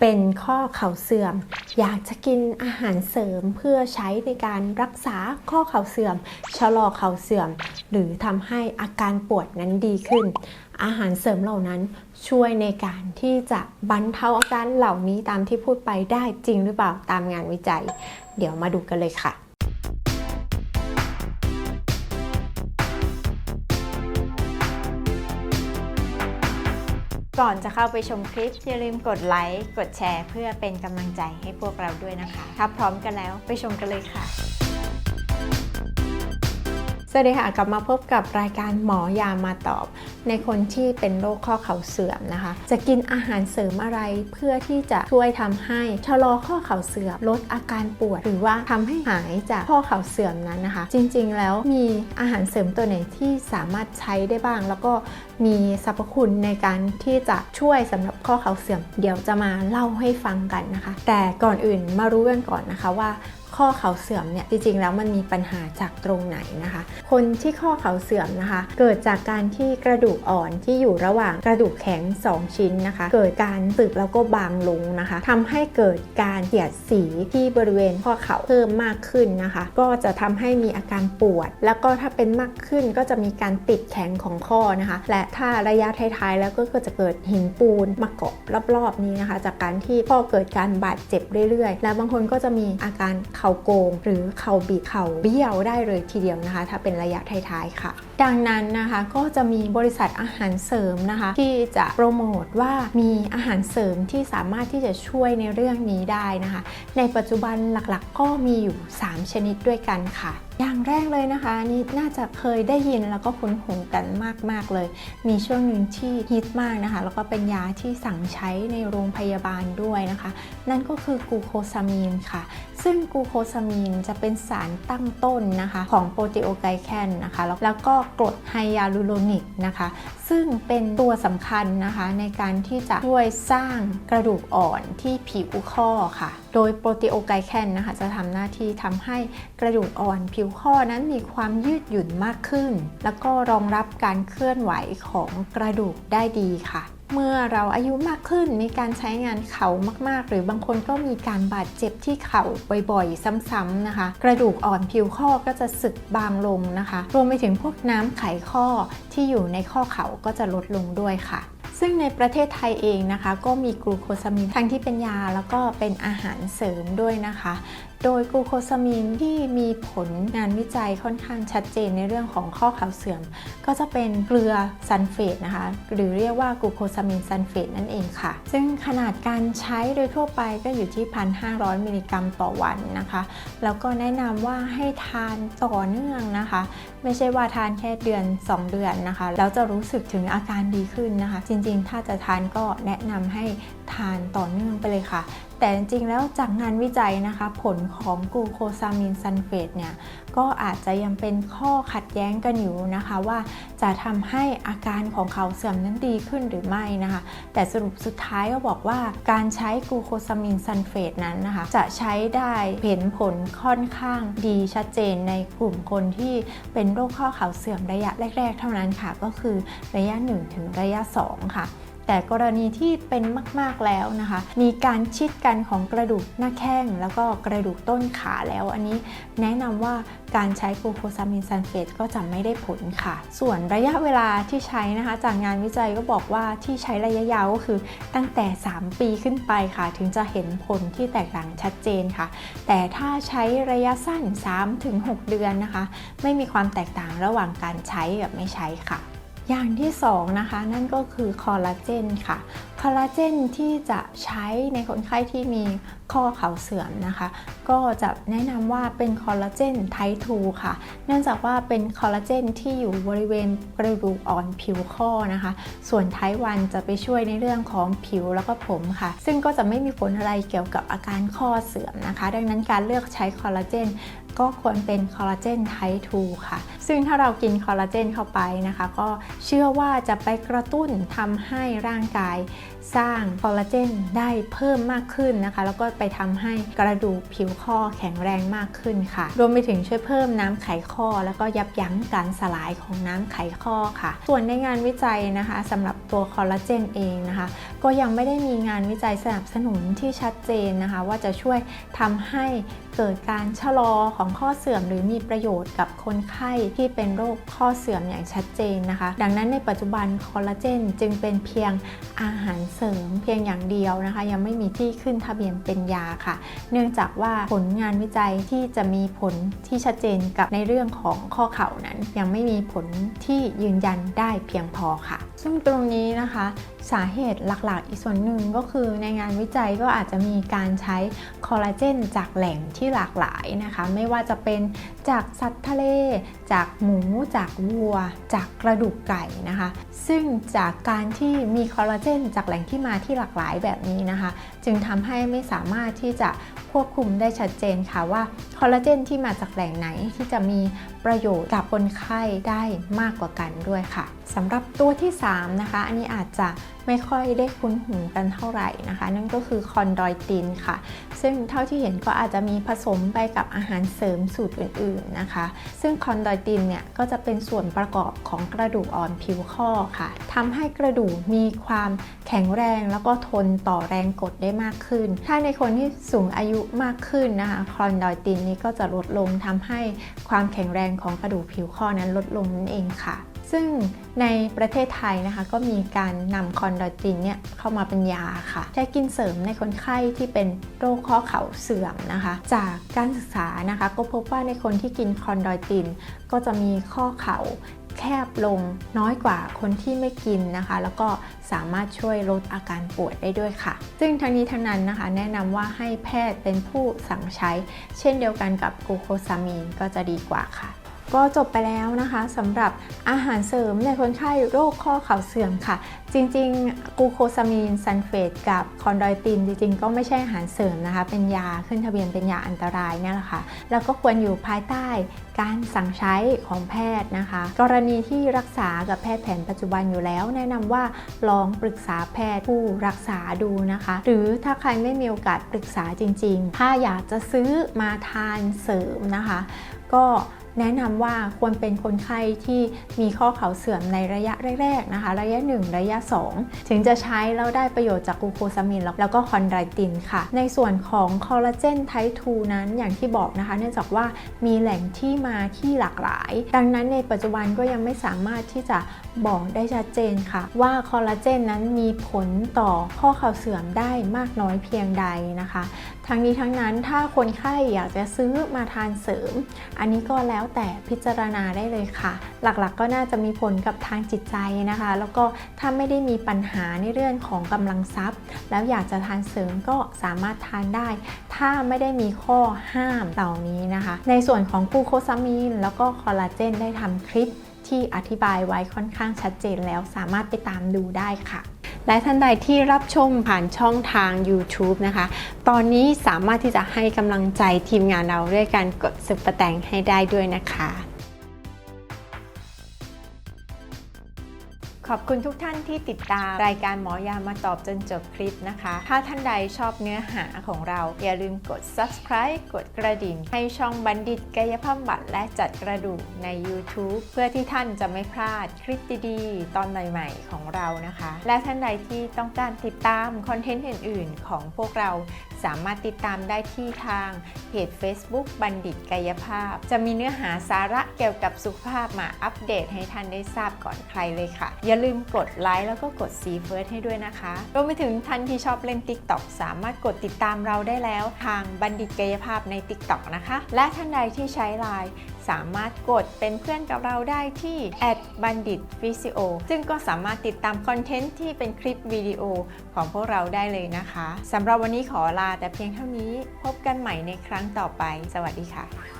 เป็นข้อเข่าเสื่อม อยากจะกินอาหารเสริมเพื่อใช้ในการรักษาข้อเข่าเสื่อม ชะลอเข่าเสื่อม หรือทำให้อาการปวดนั้นดีขึ้น อาหารเสริมเหล่านั้นช่วยในการที่จะบรรเทาอาการเหล่านี้ตามที่พูดไปได้จริงหรือเปล่าตามงานวิจัย เดี๋ยวมาดูกันเลยค่ะ ก่อนจะเข้าไปชมคลิป อย่าลืมกดไลค์ กดแชร์ เพื่อเป็นกำลังใจให้พวกเราด้วยนะคะ ถ้าพร้อมกันแล้วไปชมกันเลยค่ะ สวัสดีค่ะ กลับมาพบกับรายการหมอยามาตอบ ในคนที่เป็นโรคข้อเข่าเสื่อมนะคะ จะกินอาหารเสริมอะไรเพื่อที่จะช่วยทำให้ชะลอข้อเข่าเสื่อมลดอาการปวด หรือว่าทำให้หายจากข้อเข่าเสื่อมนั้นนะคะ จริงๆแล้วมีอาหารเสริมตัวไหนที่สามารถใช้ได้บ้าง แล้วก็มีสรรพคุณในการที่จะช่วยสำหรับข้อเข่าเสื่อม เดี๋ยวจะมาเล่าให้ฟังกันนะคะ แต่ก่อนอื่นมารู้กันก่อนนะคะว่า ข้อเข่าเสื่อมเนี่ยจริงๆแล้วมันมีปัญหาจากตรงไหนนะคะ คนที่ข้อเข่าเสื่อมนะคะ เกิดจากการที่กระดูกอ่อนที่อยู่ระหว่างกระดูกแข็ง 2 ชิ้นนะคะ เกิดการสึกแล้วก็บางลงนะคะทำให้เกิดการเสียดสีที่บริเวณข้อเข่าเพิ่มมากขึ้นนะคะ ก็จะทำให้มีอาการปวด แล้วก็ถ้าเป็นมากขึ้นก็จะมีการติดแข็งของข้อนะคะ และถ้าระยะท้ายๆแล้วก็จะเกิดหินปูนมาเกาะรอบๆนี้นะคะ จากการที่ข้อเกิดการบาดเจ็บเรื่อยๆ แล้วบางคนก็จะมีอาการเข่าขาโกง หรือเข่าบิดเข่าเบี้ยวได้เลยทีเดียวนะคะ ถ้าเป็นระยะท้ายๆค่ะ ดังนั้นนะคะก็จะมีบริษัทอาหารเสริมนะคะ ที่จะโปรโมทว่ามีอาหารเสริมที่สามารถที่จะช่วยในเรื่องนี้ได้นะคะ ในปัจจุบันหลักๆ ก็มีอยู่ 3 ชนิดด้วยกันค่ะอย่างแรกเลยนะคะนี่น่าจะเคยได้ยินแล้วก็คุ้นหูกันมาก ๆ เลย มีช่วงหนึ่งที่ฮิตมากนะคะ แล้วก็เป็นยาที่สั่งใช้ในโรงพยาบาลด้วยนะคะ นั่นก็คือกูโคซามีนค่ะ ซึ่งกูโคซามีนจะเป็นสารตั้งต้นนะคะ ของโปรตีโอไกลแคนนะคะ แล้วแล้วก็กรดไฮยาลูโรนิกนะคะ ซึ่งเป็นตัวสำคัญนะคะในการที่จะช่วยสร้างกระดูกอ่อนที่ผิวข้อค่ะ โดยโปรตีโอไกแคนนะคะจะทำหน้าที่ทำให้กระดูกอ่อนผิวข้อนั้นมีความยืดหยุ่นมากขึ้น แล้วก็รองรับการเคลื่อนไหวของกระดูกได้ดีค่ะ เมื่อเราอายุมากขึ้นมีการใช้งานเข่ามาก ๆ หรือบางคนก็มีการบาดเจ็บที่เข่าบ่อยๆ ซ้ำๆนะคะ กระดูกอ่อนผิวข้อก็จะสึกบางลงนะคะ รวมไปถึงพวกน้ำไขข้อที่อยู่ในข้อเข่าก็จะลดลงด้วยค่ะซึ่งในประเทศไทยเองนะคะ ก็มีกลูโคซามีนทั้งที่เป็นยาแล้วก็เป็นอาหารเสริมด้วยนะคะ โดยกลูโคซามีนที่มีผลงานวิจัยค่อนข้างชัดเจนในเรื่องของข้อเข่าเสื่อม ก็จะเป็นเกลือซัลเฟตนะคะ หรือเรียกว่ากลูโคซามีนซัลเฟตนั่นเองค่ะ ซึ่งขนาดการใช้โดยทั่วไปก็อยู่ที่ 1,500 มิลลิกรัมต่อวันนะคะ แล้วก็แนะนำว่าให้ทานต่อเนื่องนะคะ ไม่ใช่ว่าทานแค่เดือน 2 เดือนนะคะ แล้วจะรู้สึกถึงอาการดีขึ้นนะคะ จริงๆ ถ้าจะทานก็แนะนำให้ทานต่อเนื่องไปเลยค่ะ แต่จริงๆแล้วจากงานวิจัยนะคะ ผลของกลูโคซามินซัลเฟตเนี่ยก็อาจจะยังเป็นข้อขัดแย้งกันอยู่นะคะว่าจะทำให้อาการของเขาเสื่อมนั้นดีขึ้นหรือไม่นะคะ แต่สรุปสุดท้ายก็บอกว่าการใช้กลูโคซามินซัลเฟตนั้นนะคะ จะใช้ได้เห็นผลค่อนข้างดีชัดเจนในกลุ่มคนที่เป็นโรคข้อเข่าเสื่อมระยะแรก ๆ เท่านั้นค่ะ ก็คือระยะ 1 ถึงระยะ 2 ค่ะ แต่กรณีที่เป็นมาก ๆแล้วนะคะ มีการชิดกันของกระดูกหน้าแข้งแล้วก็กระดูกต้นขาแล้ว อันนี้แนะนำว่าการใช้กลูโคซามินซัลเฟตก็จะไม่ได้ผลค่ะ ส่วนระยะเวลาที่ใช้นะคะ จากงานวิจัยก็บอกว่าที่ใช้ระยะยาวก็คือตั้งแต่ 3 ปีขึ้นไปค่ะ ถึงจะเห็นผลที่แตกต่างชัดเจนค่ะ แต่ถ้าใช้ระยะสั้น 3-6 เดือนนะคะ ไม่มีความแตกต่างระหว่างการใช้กับไม่ใช้ค่ะ อย่างที่2นะคะนั่นก็คือคอลลาเจนค่ะคอลลาเจนที่จะใช้ในคนไข้ที่มีข้อเข่าเสื่อมนะคะ ก็จะแนะนำว่าเป็นคอลลาเจนไทป์2ค่ะ เนื่องจากว่าเป็นคอลลาเจนที่อยู่บริเวณกระดูกอ่อนผิวข้อนะคะ ส่วนไทป์1จะไปช่วยในเรื่องของผิวแล้วก็ผมค่ะ ซึ่งก็จะไม่มีผลอะไรเกี่ยวกับอาการข้อเสื่อมนะคะ ดังนั้นการเลือกใช้คอลลาเจนก็ควรเป็นคอลลาเจนไทป์2ค่ะ ซึ่งถ้าเรากินคอลลาเจนเข้าไปนะคะ ก็เชื่อว่าจะไปกระตุ้นทำให้ร่างกาย สร้างคอลลาเจนได้เพิ่มมากขึ้นนะคะ แล้วก็ไปทำให้กระดูกผิวข้อแข็งแรงมากขึ้นค่ะ รวมไปถึงช่วยเพิ่มน้ำไขข้อ แล้วก็ยับยั้งการสลายของน้ำไขข้อค่ะ ส่วนในงานวิจัยนะคะสำหรับตัวคอลลาเจนเองนะคะ ก็ยังไม่ได้มีงานวิจัยสนับสนุนที่ชัดเจนนะคะ ว่าจะช่วยทำให้เกิดการชะลอของข้อเสื่อม หรือมีประโยชน์กับคนไข้ที่เป็นโรคข้อเสื่อมอย่างชัดเจนนะคะ ดังนั้นในปัจจุบันคอลลาเจนจึงเป็นเพียงอาหารเสริมเพียงอย่างเดียวนะคะ ยังไม่มีที่ขึ้นทะเบียนเป็นยาค่ะ เนื่องจากว่าผลงานวิจัยที่จะมีผลที่ชัดเจนกับในเรื่องของข้อเข่านั้น ยังไม่มีผลที่ยืนยันได้เพียงพอค่ะ ซึ่งตรงนี้นะคะสาเหตุหลักๆ อีกส่วนหนึ่งก็คือในงานวิจัยก็อาจจะมีการใช้คอลลาเจนจากแหล่งที่หลากหลายนะคะ ไม่ว่าจะเป็นจากสัตว์ทะเล จากหมูจากวัว จากกระดูกไก่นะคะ ซึ่งจากการที่มีคอลลาเจนจากแหล่งที่มาที่หลากหลายแบบนี้นะคะ จึงทำให้ไม่สามารถที่จะควบคุมได้ชัดเจนค่ะว่าคอลลาเจนที่มาจากแหล่งไหนที่จะมีประโยชน์กับคนไข้ได้มากกว่ากันด้วยค่ะสำหรับตัวที่ 3 นะคะ อันนี้อาจจะไม่ค่อยได้คุ้นหูกันเท่าไหร่นะคะ นั่นก็คือคอนดอยตินค่ะ ซึ่งเท่าที่เห็นก็อาจจะมีผสมไปกับอาหารเสริมสูตรอื่นๆนะคะ ซึ่งคอนดอยตินเนี่ยก็จะเป็นส่วนประกอบของกระดูกอ่อนผิวข้อค่ะทำให้กระดูกมีความแข็งแรงแล้วก็ทนต่อแรงกดได้มากขึ้น ถ้าในคนที่สูงอายุมากขึ้นนะคะคอนดอยตินนี้ก็จะลดลงทำให้ความแข็งแรงของกระดูกผิวข้อนั้นลดลงนั่นเองค่ะ ซึ่งในประเทศไทยนะคะก็มีการนำคอนดอยตินเนี่ยเข้ามาเป็นยาค่ะ ใช้กินเสริมในคนไข้ที่เป็นโรคข้อเข่าเสื่อมนะคะ จากการศึกษานะคะ ก็พบว่าในคนที่กินคอนดอยติน ก็จะมีข้อเข่า แคบลงน้อยกว่าคนที่ไม่กินนะคะ แล้วก็สามารถช่วยลดอาการปวดได้ด้วยค่ะ ซึ่งทั้งนี้ทั้งนั้นนะคะ แนะนำว่าให้แพทย์เป็นผู้สั่งใช้ เช่นเดียวกันกับกลูโคซามีนก็จะดีกว่าค่ะ ก็จบไปแล้วนะคะสำหรับอาหารเสริมในคนไข้โรคข้อเข่าเสื่อมค่ะ จริงๆกูโคซามีนซัลเฟตกับคอนดอยติน จริงๆ ก็ไม่ใช่อาหารเสริมนะคะ เป็นยาขึ้นทะเบียนเป็นยาอันตรายนี่แหละค่ะ แล้วก็ควรอยู่ภายใต้การสั่งใช้ของแพทย์นะคะ กรณีที่รักษากับแพทย์แผนปัจจุบันอยู่แล้ว แนะนำว่าลองปรึกษาแพทย์ผู้รักษาดูนะคะ หรือถ้าใครไม่มีโอกาสปรึกษาจริง ๆ ถ้าอยากจะซื้อมาทานเสริมนะคะ ก็ แนะนำว่าควรเป็นคนไข้ที่มีข้อเข่าเสื่อมในระยะแรกๆนะคะ ระยะ 1 ระยะ 2 ถึงจะใช้แล้วได้ประโยชน์จากกูโคซามินแล้วก็คอนไดตินค่ะ ในส่วนของคอลลาเจนไทป์2นั้นอย่างที่บอกนะคะ เนื่องจากว่ามีแหล่งที่มาที่หลากหลาย ดังนั้นในปัจจุบันก็ยังไม่สามารถที่จะบอกได้ชัดเจนค่ะ ว่าคอลลาเจนนั้นมีผลต่อข้อเข่าเสื่อมได้มากน้อยเพียงใดนะคะ ทั้งนี้ทั้งนั้นถ้าคนไข้อยากจะซื้อมาทานเสริม อันนี้ก็แล้วแต่พิจารณาได้เลยค่ะ หลักๆกก็น่าจะมีผลกับทางจิตใจนะคะ แล้วก็ถ้าไม่ได้มีปัญหาในเรื่องของกำลังทรัพย์ แล้วอยากจะทานเสริมก็สามารถทานได้ ถ้าไม่ได้มีข้อห้ามเหล่านี้นะคะ ในส่วนของกูโคซามีนแล้วก็คอลลาเจนได้ทำคลิปที่อธิบายไว้ค่อนข้างชัดเจนแล้วสามารถไปตามดูได้ค่ะ และท่านใดที่รับชมผ่านช่องทาง YouTube นะคะ ตอนนี้สามารถที่จะให้กำลังใจทีมงานเราด้วยการกดสุปเปอร์แตงให้ได้ด้วยนะคะ ขอบคุณทุกท่านที่ติดตามรายการหมอยามาตอบจนจบคลิปนะคะ ถ้าท่านใดชอบเนื้อหาของเรา อย่าลืมกด subscribe กดกระดิ่ง ให้ช่องบัณฑิตกายภาพบำบัดและจัดกระดูกใน YouTube เพื่อที่ท่านจะไม่พลาดคลิปดีๆ ตอนใหม่ๆของเรานะคะ และท่านใดที่ต้องการติดตามคอนเทนต์อื่นๆ ของพวกเราสามารถติดตามได้ที่ทางเพจ Facebook บัณฑิตกายภาพ จะมีเนื้อหาสาระเกี่ยวกับสุขภาพมาอัปเดตให้ท่านได้ทราบก่อนใครเลยค่ะอย่าลืมกดไลค์แล้วก็กด See First ให้ด้วยนะคะ รวมไปถึงท่านที่ชอบเล่น TikTok สามารถกดติดตามเราได้แล้วทางบัณฑิตกายภาพใน TikTok นะคะ และท่านใดที่ใช้ Line สามารถกดเป็นเพื่อนกับเราได้ที่ @bandit physio ซึ่งก็สามารถติดตามคอนเทนต์ที่เป็นคลิปวิดีโอของพวกเราได้เลยนะคะสำหรับวันนี้ขอลาแต่เพียงเท่านี้พบกันใหม่ในครั้งต่อไป สวัสดีค่ะ